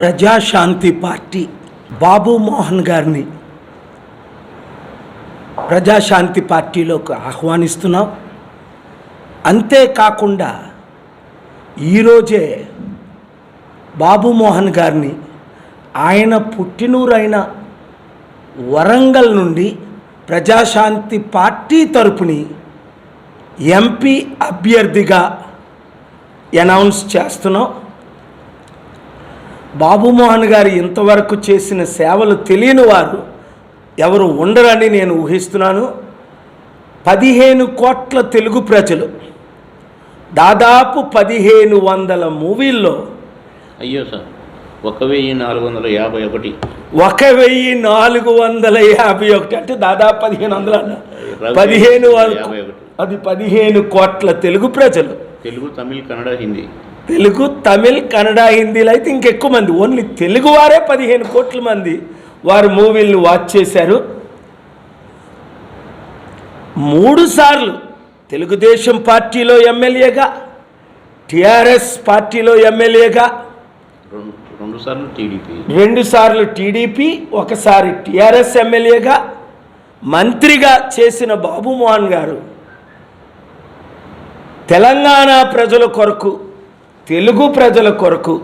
Praja Shanti party బాబు మోహన్ గారిని ప్రజాశాంతి పార్టీలోకి ఆహ్వానిస్తున్నాం. అంతేకాకుండా ఈరోజే బాబు మోహన్ గారిని ఆయన పుట్టినూరైన వరంగల్ నుండి ప్రజాశాంతి పార్టీ తరపుని ఎంపీ అభ్యర్థిగా అనౌన్స్ చేస్తున్నాం. బాబుమోహన్ గారు ఇంతవరకు చేసిన సేవలు తెలియని వారు ఎవరు ఉండరని నేను ఊహిస్తున్నాను పదిహేను కోట్ల తెలుగు ప్రజలు దాదాపు పదిహేను వందల మూవీల్లో అయ్యో సార్ ఒక వెయ్యి నాలుగు వందల యాభై ఒకటి ఒక వెయ్యి నాలుగు వందల యాభై ఒకటి అంటే దాదాపు పదిహేను వందల. పదిహేను. అది పదిహేను కోట్ల తెలుగు ప్రజలు తెలుగు తమిళ్ కన్నడ హిందీ తెలుగు తమిళ్ కన్నడ హిందీలో అయితే ఇంకెక్కువ మంది. ఓన్లీ తెలుగు వారే పదిహేను కోట్ల మంది వారు మూవీలను వాచ్ చేశారు. మూడు సార్లు తెలుగుదేశం పార్టీలో ఎమ్మెల్యేగా టిఆర్ఎస్ పార్టీలో ఎమ్మెల్యేగా రెండు టీడీపీ. సార్లు టీడీపీ ఒకసారి టిఆర్ఎస్ ఎమ్మెల్యేగా మంత్రిగా చేసిన బాబు మోహన్ గారు తెలంగాణ ప్రజల కొరకు తెలుగు ప్రజల కొరకు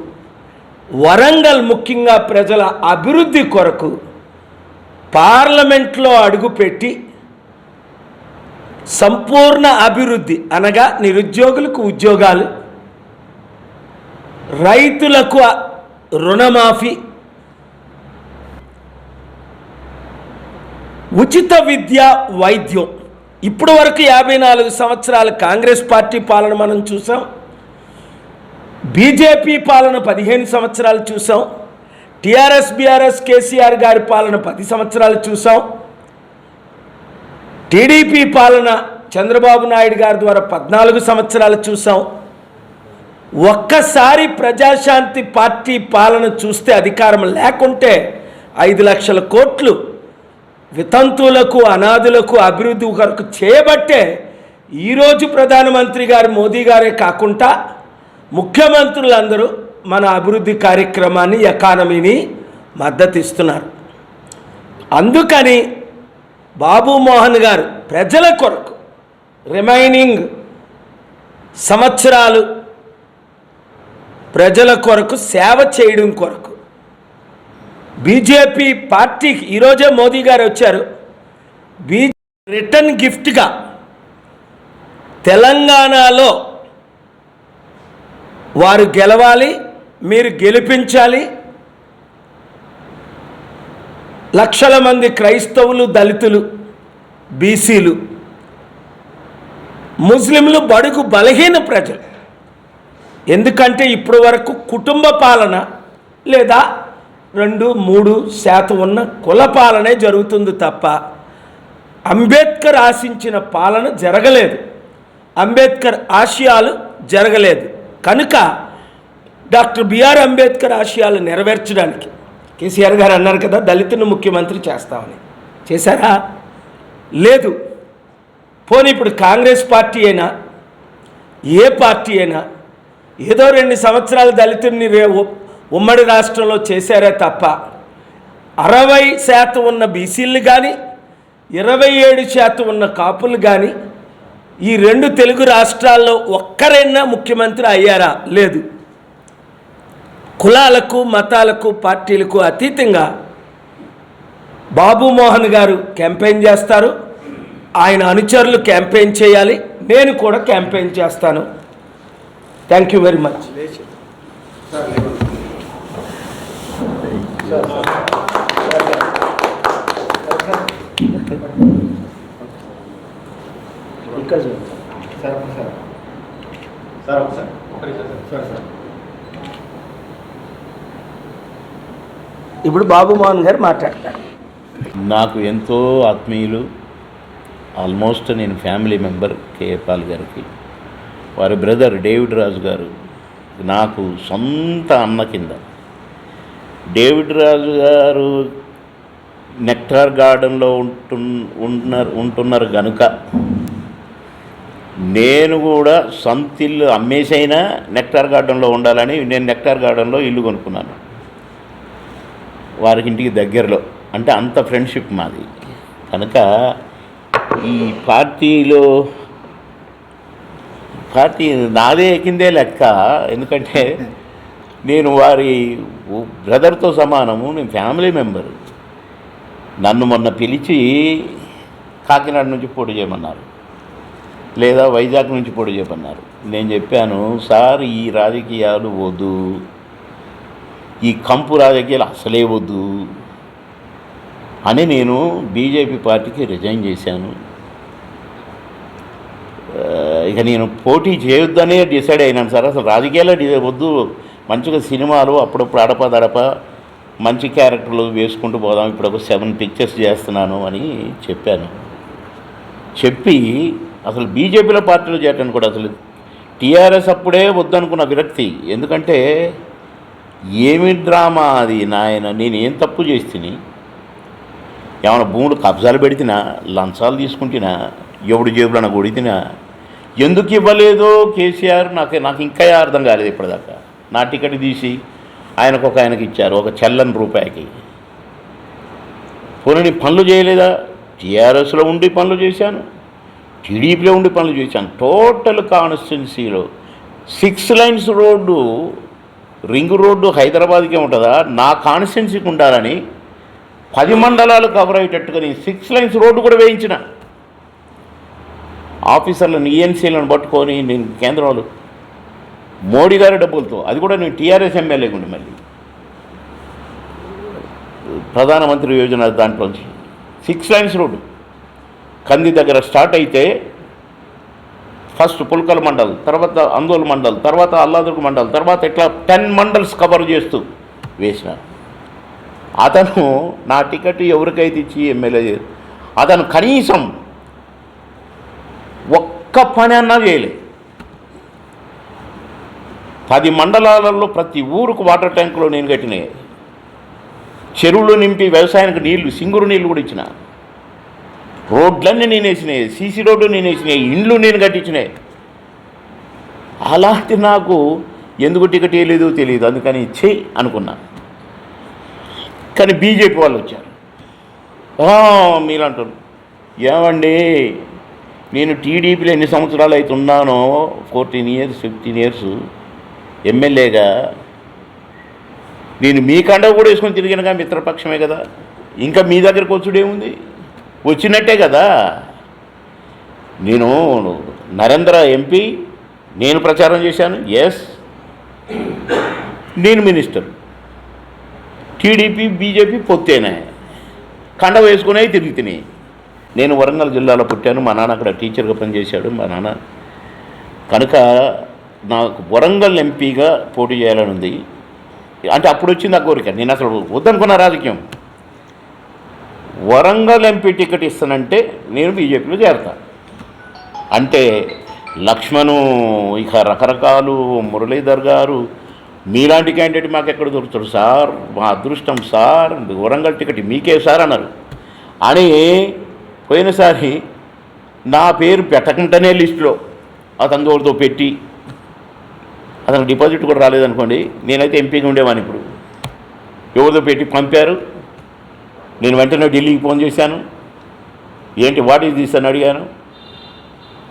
వరంగల్ ముఖ్యంగా ప్రజల అభివృద్ధి కొరకు పార్లమెంట్లో అడుగుపెట్టి సంపూర్ణ అభివృద్ధి అనగా నిరుద్యోగులకు ఉద్యోగాలు రైతులకు రుణమాఫీ ఉచిత విద్య వైద్యం. ఇప్పటి వరకు యాభై నాలుగు సంవత్సరాల కాంగ్రెస్ పార్టీ పాలన మనం చూసాం. బీజేపీ పాలన పదిహేను సంవత్సరాలు చూసాం. టీఆర్ఎస్ బీఆర్ఎస్ కేసీఆర్ గారి పాలన పది సంవత్సరాలు చూసాం. టీడీపీ పాలన చంద్రబాబు నాయుడు గారి ద్వారా పద్నాలుగు సంవత్సరాలు చూసాం. ఒక్కసారి ప్రజాశాంతి పార్టీ పాలన చూస్తే అధికారం లేకుంటే ఐదు లక్షల కోట్లు వితంతువులకు అనాథులకు అభివృద్ధి కొరకు చేయబట్టే ఈరోజు ప్రధానమంత్రి గారు మోదీ గారే కాకుండా ముఖ్యమంత్రులందరూ మన అభివృద్ధి కార్యక్రమాన్ని ఎకానమీని మద్దతిస్తున్నారు. అందుకని బాబు మోహన్ గారు ప్రజల కొరకు రిమైనింగ్ సంవత్సరాలు ప్రజల కొరకు సేవ చేయడం కొరకు బీజేపీ పార్టీకి ఈరోజే మోదీ గారు వచ్చారు. బీ రిటర్న్ గిఫ్ట్గా తెలంగాణలో వారు గెలవాలి మీరు గెలిపించాలి. లక్షల మంది క్రైస్తవులు దళితులు బీసీలు ముస్లింలు బడుగు బలహీన ప్రజలు. ఎందుకంటే ఇప్పటి వరకు కుటుంబ పాలన లేదా రెండు మూడు శాతం ఉన్న కుల పాలనే జరుగుతుంది తప్ప అంబేద్కర్ ఆశించిన పాలన జరగలేదు. అంబేద్కర్ ఆశయాలు జరగలేదు. కనుక డాక్టర్ బిఆర్ అంబేద్కర్ ఆశయాలు నెరవేర్చడానికి కేసీఆర్ గారు అన్నారు కదా దళితుని ముఖ్యమంత్రి చేస్తామని. చేశారా? లేదు. పోనీ ఇప్పుడు కాంగ్రెస్ పార్టీ అయినా ఏ పార్టీ అయినా ఏదో రెండు సంవత్సరాలు దళితుడిని రే ఉమ్మడి రాష్ట్రంలో చేశారే తప్ప అరవై శాతం ఉన్న బీసీలు కానీ ఇరవై ఏడు శాతం ఉన్న కాపులు కానీ ఈ రెండు తెలుగు రాష్ట్రాల్లో ఒక్కరైనా ముఖ్యమంత్రి అయ్యారా? లేదు. కులాలకు మతాలకు పార్టీలకు అతీతంగా బాబు మోహన్ గారు క్యాంపెయిన్ చేస్తారు. ఆయన అనుచరులు క్యాంపెయిన్ చేయాలి. నేను కూడా క్యాంపెయిన్ చేస్తాను. Thank you very much. Sir ఒకసారి సార్. ఒకసారి సార్. సార్. ఇప్పుడు బాబు మోహన్ గారు మాట్లాడతారు. నాకు ఎంతో ఆత్మీయులు ఆల్మోస్ట్ నేను ఫ్యామిలీ మెంబర్ కేఏ పాల్ గారికి. వారి బ్రదర్ డేవిడ్ రాజు గారు నాకు సొంత అన్న కింద. డేవిడ్ రాజు గారు నెక్టార్ గార్డెన్లో ఉంటు ఉంటున్నారు ఉంటున్నారు కనుక నేను కూడా సొంత ఇల్లు అమ్మేసైనా నెక్టార్ గార్డెన్లో ఉండాలని నేను నెక్టార్ గార్డెన్లో ఇల్లు కొనుక్కున్నాను. వారికి ఇంటికి దగ్గరలో. అంటే అంత ఫ్రెండ్షిప్ మాది. కనుక ఈ పార్టీలో పార్టీ నాదే ఎక్కిందే లెక్క. ఎందుకంటే నేను వారి బ్రదర్తో సమానము నేను ఫ్యామిలీ మెంబర్. నన్ను మొన్న పిలిచి కాకినాడ నుంచి పోటీ చేయమన్నారు. లేదా వైజాగ్ నుంచి పోటీ చెప్పన్నారు. నేను చెప్పాను సార్ ఈ రాజకీయాలు వద్దు. ఈ కంపు రాజకీయాలు అసలే వద్దు. అని నేను బీజేపీ పార్టీకి రిజైన్ చేశాను. ఇక నేను పోటీ చేయొద్దనే డిసైడ్ అయినాను సార్. అసలు రాజకీయాలే వద్దు. మంచిగా సినిమాలు అప్పుడప్పుడు అడప దడప మంచి క్యారెక్టర్లు వేసుకుంటూ పోదాం. ఇప్పుడు ఒక సెవెన్ పిక్చర్స్ చేస్తున్నాను అని చెప్పాను. చెప్పి అసలు బీజేపీలో పార్టీలో చేయటానికి కూడా అసలు టీఆర్ఎస్ అప్పుడే వద్దనుకున్న విరక్తి. ఎందుకంటే ఏమి డ్రామా అది నాయన నేను ఏం తప్పు చేస్తుని? ఏమైనా భూములు కబ్జాలు పెడితేనా లంచాలు తీసుకుంటున్నా ఎవడు జేబులను కొడితేనా? ఎందుకు ఇవ్వలేదో కేసీఆర్ నాకు నాకు ఇంకా అర్థం కాలేదు ఇప్పటిదాకా. నా టికెట్ తీసి ఆయనకు ఒక ఆయనకి ఇచ్చారు ఒక చెల్లని రూపాయికి. పోనీ పనులు చేయలేదా? టీఆర్ఎస్లో ఉండి పనులు చేశాను. టీడీపీలో ఉండి పనులు చేశాను. టోటల్ కాన్స్టిట్యున్సీలో six lines road ring road హైదరాబాద్కే ఉంటుందా? నా కాన్స్టిట్యున్సీకి ఉండాలని పది మండలాలు కవర్ అయ్యేటట్టుగా నేను సిక్స్ లైన్స్ రోడ్డు కూడా వేయించిన. ఆఫీసర్లను ఈఎన్సీలను పట్టుకొని నేను కేంద్రంలో మోడీ గారి డబ్బులతో అది కూడా నేను టీఆర్ఎస్ ఎమ్మెల్యే ఉండి మళ్ళీ. ప్రధానమంత్రి యోజన దాంట్లోంచి సిక్స్ లైన్స్ రోడ్డు. కంది దగ్గర స్టార్ట్ అయితే ఫస్ట్ పుల్కల్ మండల్ తర్వాత అందోల్ మండల్ తర్వాత అల్లాదుర్గ్ మండల్ తర్వాత ఇట్లా టెన్ మండల్స్ కవర్ చేస్తూ వేసిన అతను నా టికెట్ ఎవరికైతే ఇచ్చి ఎమ్మెల్యే అతను కనీసం ఒక్క పని అన్నా చేయలే. పది మండలాలలో ప్రతి ఊరుకు వాటర్ ట్యాంకులో నేను కట్టినాయి. చెరువులు నింపి వ్యవసాయానికి నీళ్ళు సింగురు నీళ్ళు కూడా ఇచ్చిన. రోడ్లన్నీ నేను వేసినాయి సీసీ రోడ్లు నేను వేసినాయి ఇండ్లు నేను కట్టించినాయి. అలాంటి నాకు ఎందుకు టికెట్ వేయలేదో తెలియదు అందుకని ఇచ్చే అనుకున్నా. కానీ బీజేపీ వాళ్ళు వచ్చారు. మీరంటారు ఏమండి నేను టీడీపీలో ఎన్ని సంవత్సరాలు అయితే ఉన్నానో ఫోర్టీన్ ఇయర్స్ ఫిఫ్టీన్ ఇయర్స్ ఎమ్మెల్యేగా నేను మీ కండ కూడా వేసుకొని తిరిగినగా మిత్రపక్షమే కదా. ఇంకా మీ దగ్గరకు వచ్చుడేముంది వచ్చినట్టే కదా. నేను నరేంద్ర ఎంపీ నేను ప్రచారం చేశాను. ఎస్ నేను మినిస్టర్. TDP BJP పొత్తేనే. కండ వేసుకునే తిరుగుతున్నాయి నేను వరంగల్ జిల్లాలో పుట్టాను. మా నాన్న అక్కడ టీచర్గా పనిచేశాడు. మా నాన్న కనుక నాకు వరంగల్ ఎంపీగా పోటీ చేయాలని ఉంది. అంటే అప్పుడు వచ్చింది ఆ కోరిక. నేను అసలు వద్దనుకున్న రాజకీయం. వరంగల్ ఎంపీ టికెట్ ఇస్తానంటే నేను బీజేపీలో చేరతా. అంటే లక్ష్మణు ఇక రకరకాలు మురళీధర్ గారు మీలాంటి క్యాండిడేట్ మాకు ఎక్కడ దొరుకుతాడు సార్? మా అదృష్టం సార్ వరంగల్ టికెట్ మీకే సార్ అన్నారు. అని పోయినసారి నా పేరు పెట్టకుండానే లిస్టులో అతని ఎవరితో పెట్టి అతను డిపాజిట్ కూడా రాలేదనుకోండి నేనైతే ఎంపీగా ఉండేవాడిని ఇప్పుడు. ఎవరితో పెట్టి పంపారు నేను వెంటనే ఢిల్లీకి ఫోన్ చేశాను. ఏంటి వాట్ ఈజ్ దిస్ అని అడిగాను.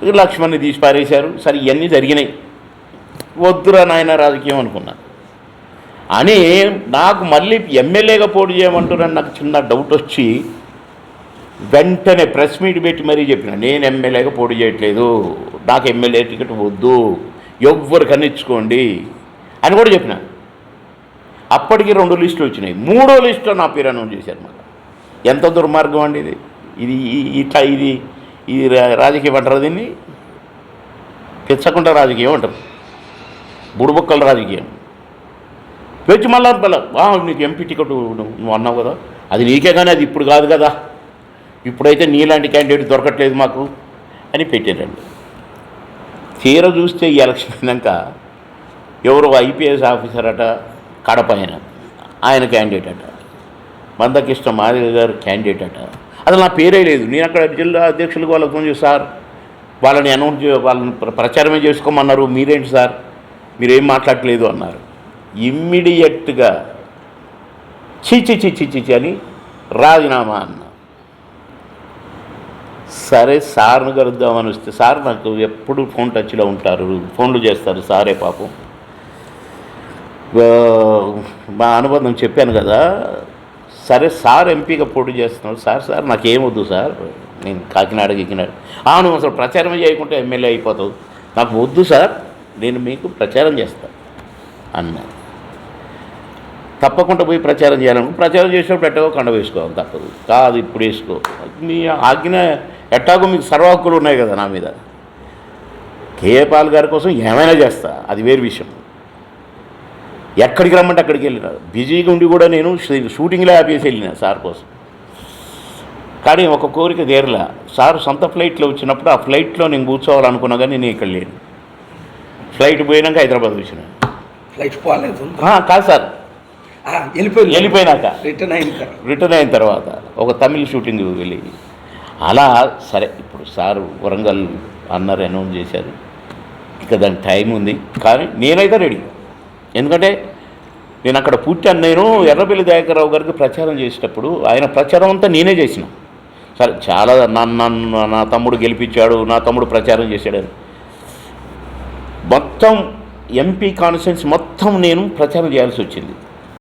లక్ష్మణ్ని తీసి పారేశారు. సరే ఇవన్నీ జరిగినాయి. వద్దురా నాయన రాజకీయం అనుకున్నాను అని నాకు మళ్ళీ ఎమ్మెల్యేగా పోటీ చేయమంటున్నాను. నాకు చిన్న డౌట్ వచ్చి వెంటనే ప్రెస్ మీట్ పెట్టి మరీ చెప్పిన నేను ఎమ్మెల్యేగా పోటీ చేయట్లేదు. నాకు ఎమ్మెల్యే టికెట్ వద్దు. ఎవ్వరు కనిచ్చుకోండి అని కూడా చెప్పిన. అప్పటికి రెండు లిస్టులు వచ్చినాయి. మూడో లిస్టులో నా పేరు అనౌన్స్ చేశారు మాకు. ఎంత దుర్మార్గం అండి ఇది? ఇది ఇట్లా ఇది ఇది రా- రాజకీయం అంటారు దీన్ని? తెచ్చకుండా రాజకీయం అంటారు. బుడబుక్కల రాజకీయం. వచ్చి మళ్ళా మళ్ళా నీకు ఎంపీ టికెట్ నువ్వు నువ్వు అన్నావు కదా? అది నీకే కానీ అది ఇప్పుడు కాదు కదా? ఇప్పుడైతే నీలాంటి క్యాండిడేట్ దొరకట్లేదు మాకు అని పెట్టారండి తీర చూస్తే ఈ ఎలక్షన్ అయినాక ఎవరో ఐపీఎస్ ఆఫీసర్ అట కడప ఆయన ఆయన క్యాండిడేట్ అట. మందకృష్ణ మాదిగ గారు క్యాండిడేట్ అట. అసలు నా పేరే లేదు. నేను అక్కడ జిల్లా అధ్యక్షులకు వాళ్ళకి ఫోన్ చేసి సార్ వాళ్ళని అనౌన్స్ వాళ్ళని ప్ర- ప్రచారమే చేసుకోమన్నారు. మీరేంటి సార్? మీరేం మాట్లాడట్లేదు అన్నారు. ఇమ్మీడియట్గా చీచి చీచి చీచి అని రాజీనామా అన్న. సరే సార్ను కలుద్దామని వస్తే సార్ నాకు ఎప్పుడు ఫోన్ టచ్లో ఉంటారు. ఫోన్లు చేస్తారు సారే పాపం. మా అనుబంధం చెప్పాను కదా సరే సార్ ఎంపీగా పోటీ చేస్తున్నాడు. సార్ సార్ నాకేమొద్దు సార్. నేను కాకినాడ గికినాడు. అవును అసలు ప్రచారం చేయకుంటే ఎమ్మెల్యే అయిపోతావు. నాకు వద్దు సార్. నేను మీకు ప్రచారం చేస్తాను అన్నారు తప్పకుండా పోయి ప్రచారం చేయాలను ప్రచారం చేసినప్పుడు ఎట్టగో కండ వేసుకోవాలి. తప్పదు. కాదు ఇప్పుడు వేసుకో. మీ ఆజ్ఞ ఎట్టాగో మీకు సర్వాకులు ఉన్నాయి కదా నా మీద. కేఏ పాల్ గారి కోసం ఏమైనా చేస్తా. అది వేరు విషయం. ఎక్కడికి రమ్మంటే అక్కడికి వెళ్ళిన. బిజీగా ఉండి కూడా నేను షూటింగ్లో ఆపేసి వెళ్ళిన సార్ కోసం. కానీ ఒక కోరిక తీరలా. సార్ సొంత ఫ్లైట్లో వచ్చినప్పుడు ఆ ఫ్లైట్లో నేను కూర్చోవాలనుకున్నా కానీ నేను ఇక్కడ లేను. ఫ్లైట్ పోయినాక హైదరాబాద్ వచ్చిన ఫ్లైట్ పోలేదు. కాదు సార్. వెళ్ళిపోయింది. వెళ్ళిపోయినాక. రిటర్న్ అయిన రిటర్న్ అయిన తర్వాత ఒక తమిళ షూటింగ్ వెళ్ళి. అలా సరే ఇప్పుడు సార్ వరంగల్ అన్నారు అనౌన్స్ చేశారు. ఇక దానికి టైం ఉంది. కానీ నేనైతే రెడీ. ఎందుకంటే నేను అక్కడ పుట్టాను. నేను ఎర్రబెల్లి దయాకర్రావు గారికి ప్రచారం చేసేటప్పుడు ఆయన ప్రచారం అంతా నేనే చేసిన. సరే చాలా నన్ను నా తమ్ముడు గెలిపించాడు నా తమ్ముడు ప్రచారం చేశాడని మొత్తం ఎంపీ కాన్స్టిట్యున్సీ మొత్తం నేను ప్రచారం చేయాల్సి వచ్చింది.